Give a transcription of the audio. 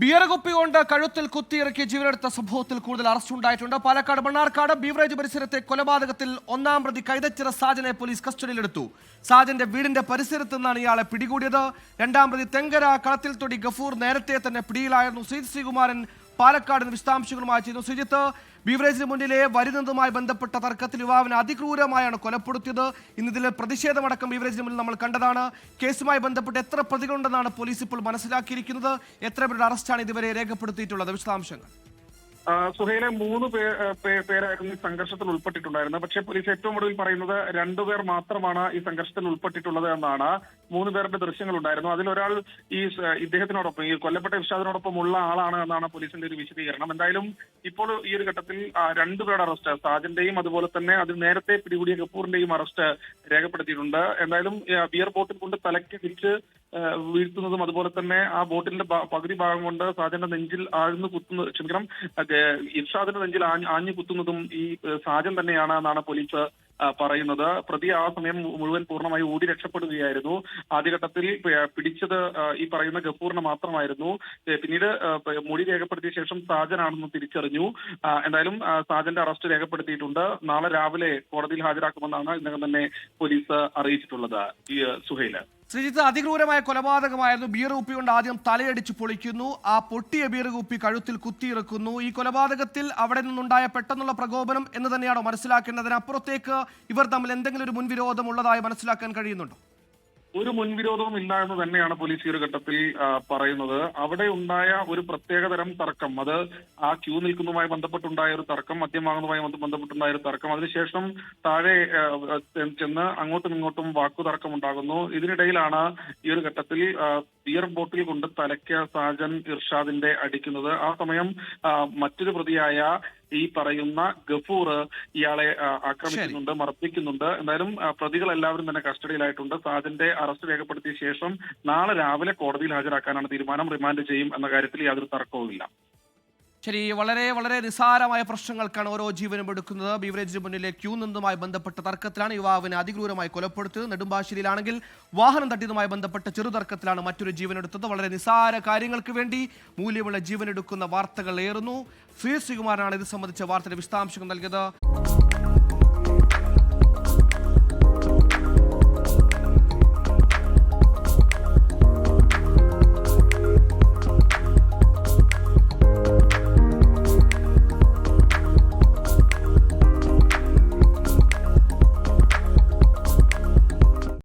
Beer കൊണ്ട് കഴുത്തിൽ കുത്തിയിറക്കി ജീവനെടുത്ത സംഭവത്തിൽ കൂടുതൽ അറസ്റ്റ് ഉണ്ടായിട്ടുണ്ട്. പാലക്കാട് മണ്ണാർക്കാട് ബീവറേജ് പരിസരത്തെ കൊലപാതകത്തിൽ ഒന്നാം പ്രതി കൈതച്ചിറ സാജനെ പോലീസ് കസ്റ്റഡിയിലെടുത്തു. സാജന്റെ വീടിന്റെ പരിസരത്ത് നിന്നാണ് ഇയാളെ പിടികൂടിയത്. രണ്ടാം പ്രതി തെങ്കര കളത്തിൽ തൊടി ഗഫൂർ നേരത്തെ തന്നെ പിടിയിലായിരുന്നു. ശ്രീ ശ്രീകുമാരൻ പാലക്കാടിന് വിശദാംശങ്ങളുമായി ചെയ്യുന്നു സുജിത്ത് ബീവറേജിന് മുന്നിലെ വരുന്നതുമായി ബന്ധപ്പെട്ട തർക്കത്തിൽ യുവാവിനെ അതിക്രൂരമായാണ് കൊലപ്പെടുത്തിയത്. ഇന്നിതിലെ പ്രതിഷേധമടക്കം ബീവറേജിന് മുന്നിൽ നമ്മൾ കണ്ടതാണ്. കേസുമായി ബന്ധപ്പെട്ട് എത്ര പ്രതികളുണ്ടെന്നാണ് പോലീസ് ഇപ്പോൾ മനസ്സിലാക്കിയിരിക്കുന്നത്. എത്ര പേരുടെ അറസ്റ്റാണ് ഇതുവരെ രേഖപ്പെടുത്തിയിട്ടുള്ളത്? വിശദാംശങ്ങൾ. സുഹൈലെ മൂന്ന് പേരായിരുന്നു ഈ സംഘർഷത്തിൽ ഉൾപ്പെട്ടിട്ടുണ്ടായിരുന്നത്. പക്ഷേ പോലീസ് ഏറ്റവും ഒടുവിൽ പറയുന്നത് രണ്ടുപേർ മാത്രമാണ് ഈ സംഘർഷത്തിൽ ഉൾപ്പെട്ടിട്ടുള്ളത് എന്നാണ് മൂന്ന് പേരുടെ ദൃശ്യങ്ങൾ ഉണ്ടായിരുന്നു അതിലൊരാൾ ഈ ഇദ്ദേഹത്തിനോടൊപ്പം ഈ കൊല്ലപ്പെട്ട ഇർഷാദിനോടൊപ്പം ഉള്ള ആളാണ് എന്നാണ് പോലീസിന്റെ ഒരു വിശദീകരണം. എന്തായാലും ഇപ്പോൾ ഈ ഒരു ഘട്ടത്തിൽ രണ്ടുപേരുടെ അറസ്റ്റ് സാജന്റെയും അതുപോലെ തന്നെ അതിൽ നേരത്തെ പിടികൂടിയ കപൂറിന്റെയും അറസ്റ്റ് രേഖപ്പെടുത്തിയിട്ടുണ്ട്. എന്തായാലും ബിയർ ബോട്ടിൽ കൊണ്ട് തലയ്ക്ക് ആ, വീഴ്ത്തുന്നതും അതുപോലെ തന്നെ ആ ബോട്ടിന്റെ പകുതി ഭാഗം കൊണ്ട് സാജന്റെ നെഞ്ചിൽ ആഴ്ന്നു കുത്തുന്ന ക്ഷമിക്കണം അത് ഇർഷാദിന്റെ നെഞ്ചിൽ ആഞ്ഞ് കുത്തുന്നതും ഈ സാജൻ തന്നെയാണ് എന്നാണ് പോലീസ് പറയുന്നത്. പ്രതി ആ സമയം മുഴുവൻ പൂർണമായി ഓടി രക്ഷപ്പെടുകയായിരുന്നു. ആദ്യഘട്ടത്തിൽ പിടിച്ചത് ഈ പറയുന്ന ഗഫൂറിനെ മാത്രമായിരുന്നു. പിന്നീട് മൊഴി രേഖപ്പെടുത്തിയ ശേഷം സാജനാണെന്ന് തിരിച്ചറിഞ്ഞു. എന്തായാലും സാജന്റെ അറസ്റ്റ് രേഖപ്പെടുത്തിയിട്ടുണ്ട്. നാളെ രാവിലെ കോടതിയിൽ ഹാജരാക്കുമെന്നാണ് ഇതിനകം തന്നെ പോലീസ് അറിയിച്ചിട്ടുള്ളത് ഈ സുഹൈൽ. ശ്രീജിത്ത് അതിക്രൂരമായ കൊലപാതകമായിരുന്നു. ബിയർ കൊണ്ട് ആദ്യം തലയടിച്ച് പൊളിക്കുന്നു. ആ പൊട്ടിയ ബിയർ കുപ്പി കഴുത്തിൽ കുത്തിയിറക്കുന്നു. ഈ കൊലപാതകത്തിൽ അവിടെ നിന്നുണ്ടായ പെട്ടെന്നുള്ള പ്രകോപനം എന്ന് തന്നെയാണോ മനസ്സിലാക്കേണ്ടതിനപ്പുറത്തേക്ക് ഇവർ തമ്മിൽ എന്തെങ്കിലും ഒരു മുൻവിരോധം ഉള്ളതായി മനസ്സിലാക്കാൻ കഴിയുന്നുണ്ടോ? ഒരു മുൻവിരോധവും ഇല്ല എന്ന് തന്നെയാണ് പോലീസ് ഈ ഒരു ഘട്ടത്തിൽ പറയുന്നത്. അവിടെ ഉണ്ടായ ഒരു പ്രത്യേകതരം തർക്കം അത് ആ ക്യൂ നിൽക്കുന്നതുമായി ബന്ധപ്പെട്ടുണ്ടായ ഒരു തർക്കം മദ്യം വാങ്ങുന്നതുമായി ബന്ധപ്പെട്ടുണ്ടായ ഒരു തർക്കം അതിനുശേഷം താഴെ ചെന്ന് അങ്ങോട്ടും ഇങ്ങോട്ടും വാക്കുതർക്കം ഉണ്ടാകുന്നു. ഇതിനിടയിലാണ് ഈ ഒരു ഘട്ടത്തിൽ ബിയർ ബോട്ടിൽ കൊണ്ട് തലയ്ക്ക് സാജൻ ഇർഷാദിന്റെ അടിക്കുന്നത്. ആ സമയം മറ്റൊരു പ്രതിയായ ഈ പറയുന്ന ഗഫൂർ ഇയാളെ ആക്രമിക്കുന്നുണ്ട് മർദ്ദിക്കുന്നുണ്ട്. എന്തായാലും പ്രതികൾ എല്ലാവരും തന്നെ കസ്റ്റഡിയിലായിട്ടുണ്ട്. സാജന്റെ അറസ്റ്റ് രേഖപ്പെടുത്തിയ ശേഷം നാളെ രാവിലെ കോടതിയിൽ ഹാജരാക്കാനാണ് തീരുമാനം. റിമാൻഡ് ചെയ്യും എന്ന കാര്യത്തിൽ യാതൊരു തർക്കവുമില്ല. ശരി വളരെ വളരെ നിസ്സാരമായ പ്രശ്നങ്ങൾക്കാണ് ഓരോ ജീവനും എടുക്കുന്നത്. ബീവറേജിന് മുന്നിലെ ക്യൂ നിന്നുമായി ബന്ധപ്പെട്ട തർക്കത്തിലാണ് യുവാവിനെ അതിക്രൂരമായി കൊലപ്പെടുത്തിയത്. നെടുമ്പാശ്ശേരിയിലാണെങ്കിൽ വാഹനം തട്ടിയതുമായി ബന്ധപ്പെട്ട ചെറു തർക്കത്തിലാണ് മറ്റൊരു ജീവനെടുത്തത്. വളരെ നിസ്സാര കാര്യങ്ങൾക്ക് വേണ്ടി മൂല്യമുള്ള ജീവനെടുക്കുന്ന വാർത്തകൾ ഏറുന്നു. ശ്രീ ശ്രീകുമാരനാണ് ഇത് സംബന്ധിച്ച വാർത്തയുടെ വിശദാംശങ്ങൾ നൽകിയത്.